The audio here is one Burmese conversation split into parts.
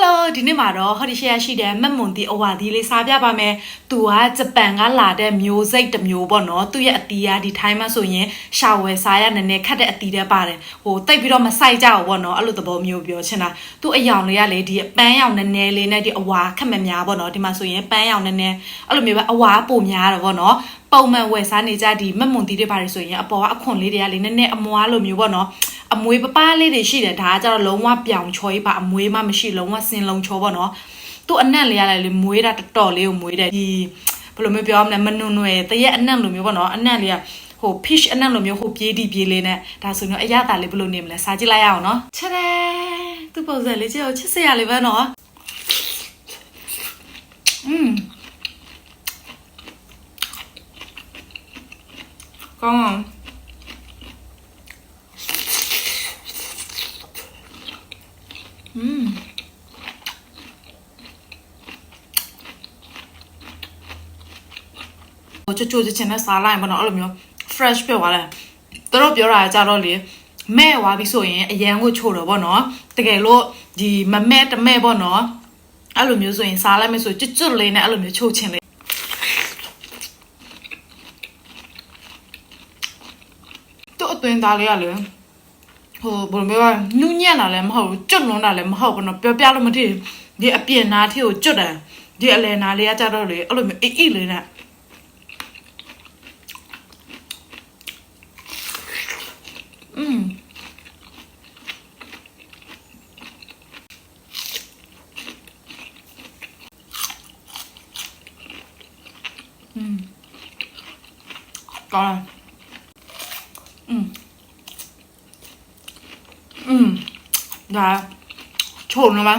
Hello ဒီနေ့မှာတော့ဟောဒီရှယ်ရှိတဲ့မက်မွန်တီအဝါဒီလေးစားပြပါမယ်။သူကဂျပန်ကလာတဲ့မျိုးစိတ်တစ်မျိုးပေါ့နော်။သူ့ရဲ့အတီးကဒီထိုင်းမှာဆိုရင်ရှာဝယ်စားရနည်းနည်းခက်တဲ့အတီးတွေပါတယ်။ဟိုတိတ်ပြီးတော့မဆိုင်ကြဘူးပေါ့နော်။အဲ့လိုသဘောမျိုးပြောချင်တာ။သူ့အယောင်လေးကလေဒီပန်းရောင်နည်းနည်းလေးနဲ့ဒီအဝါခက်မများပေါ့နော်။ဒီမှာဆိုရင်ပန်းရောင်နည်းနည်းအဲ့လိုမျိုးပဲအဝါပိုများတယ်ပေါ့နော်။ ပုံမှန်ဝယ်စားနေကြဒီမက်မွန်တီတွေပါတယ်ဆိုရင်အပေါ်ကအခွန်လေးတွေကလေနည်းနည်းအမွားလိုမျိုးပေါ့နော်။အမွေးပပလေးတွေရှိတယ်ဒါကကြတော့လုံးဝပြောင်ချောကြီးပါအမွေးမှမရှိလုံးဝစင်လုံးချောပေါ့နော်သူ့အနက်လေးရတယ်လေမွေးတာတော်တော်လေးကိုမွေးတယ်ဒီဘယ်လိုမျိုးပြောရမလဲမနွန်နွယ်တရက်အနက်လိုမျိုးပေါ့နော်အနက်လေးကဟို fish အနက်လိုမျိုးဟိုပြေးဒီပြေးလေးနဲ့ဒါဆိုရင်အရသာလေးဘယ်လိုနေမလဲစားကြည့်လိုက်ရအောင်နော်ချက်တယ်သူ့ပုံစံလေးကြည့်အောင်ချစ်စရာလေးပဲနော်อืม ကောင်းအောင်อืมဟိုချိုချိုချင်တဲ့စားလိုက်မနော်အဲ့လိုမျိုး fresh ပြောသွားတယ်သူတို့ပြောတာကြတော့လေမဲ့သွားပြီဆိုရင်အရန်ကိုချိုတော့ဗောနော်တကယ်လို့ဒီမမဲ့တမဲ့ဗောနော်အဲ့လိုမျိုးဆိုရင်စားလိုက်မယ်ဆိုကျွတ်ကျွတ်လေးနဲ့အဲ့လိုမျိုးချိုချင်လေ အသွင်သားလေးကလေဟိုဘယ်လိုပြောရညူးညံ့တာလည်းမဟုတ်ဘူးကျွတ်လွန်းတာလည်းမဟုတ်ဘူးနော်ပြောပြလို့မထင်ဒီအပြင်နားထိကိုကျွတ်တယ်ဒီအလယ်နားလေးကကြတော့လေအဲ့လိုမျိုးအိအိလေးနဲ့อืม嗯，当然。 ဒါချိုးနော်မ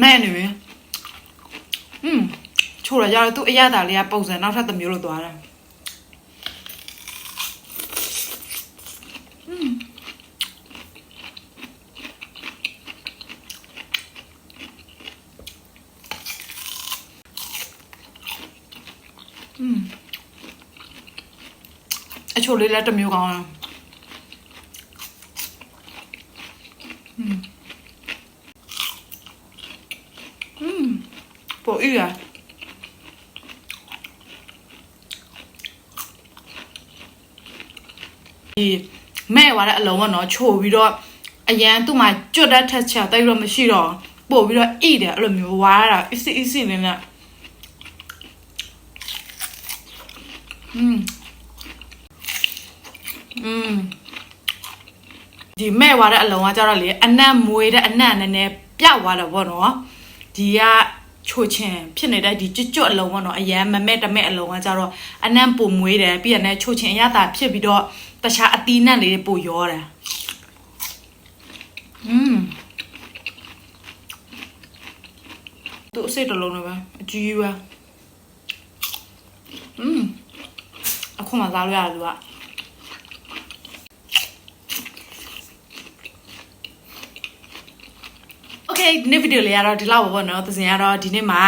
မဲ့နေပြီอืมချိုးရကြတော့သူ့အရသာလေးကပုံစံနောက်ထပ်တစ်မျိုးလို့သွားတာอืมอืมအချိုးလေးလည်းတစ်မျိုးကောင်း တယ် ပိုဥရဒီမဲ့သွားတဲ့အလုံးကနော်ချိုပြီးတော့အရန်သူ့မှာကြွတ်တဲ့ထက်ချက်တိတ်တော့မရှိတော့ပို့ပြီးတော့ဣတယ်အဲ့လိုမျိုးဝါရတာ easy easy လေးနဲ့อืมอืม ဒီမဲ့သွားတဲ့အလုံးကကြတော့လေအနက်မွေးတဲ့အနက်နည်းနည်းပြတ်သွားတယ်ဗောနော်ဒီကချိုချင်ဖြစ်နေတဲ့ဒီကြွတ်ကြွတ်အလုံးပေါ့နော်အရန်မမဲ့တမဲ့အလုံးကကြတော့အနံ့ပုံမွေးတယ်ပြီးရတဲ့ချိုချင်အရသာဖြစ်ပြီးတော့တခြားအသီးနှံလေးတွေပိုရောတယ်อืมသူအစိတ်တစ်လုံးလည်းပဲအကြီးကြီးပဲอืมအခုမှသားလို့ရတယ်သူက okay ဒီနေ့ဗီဒီယိုလေးကတော့ဒီလောက်ပဲပေါ့နော်သူစဉ်ကတော့ဒီနေ့မှာ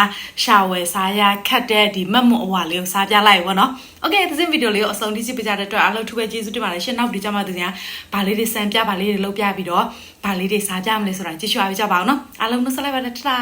ရှာဝယ်စားရခတ်တဲ့ဒီမတ်မွန်အဝါလေးကိုစားပြလိုက်ပေါ့နော် okay သူစဉ်ဗီဒီယိုလေးကိုအဆုံးထိကြည့်ပေးကြတဲ့အတွက်အားလုံးထူးပဲကျေးဇူးတင်ပါတယ်ရှင်နောက်ဒီကြမှာသူစဉ်ကဘာလေးတွေစံပြဘာလေးတွေလုပ်ပြပြီးတော့ဘာလေးတွေစားပြမလဲဆိုတာကြည့်ရှုအားပေးကြပါအောင်နော်အားလုံးနှုတ်ဆက်လိုက်ပါနဲ့တတာ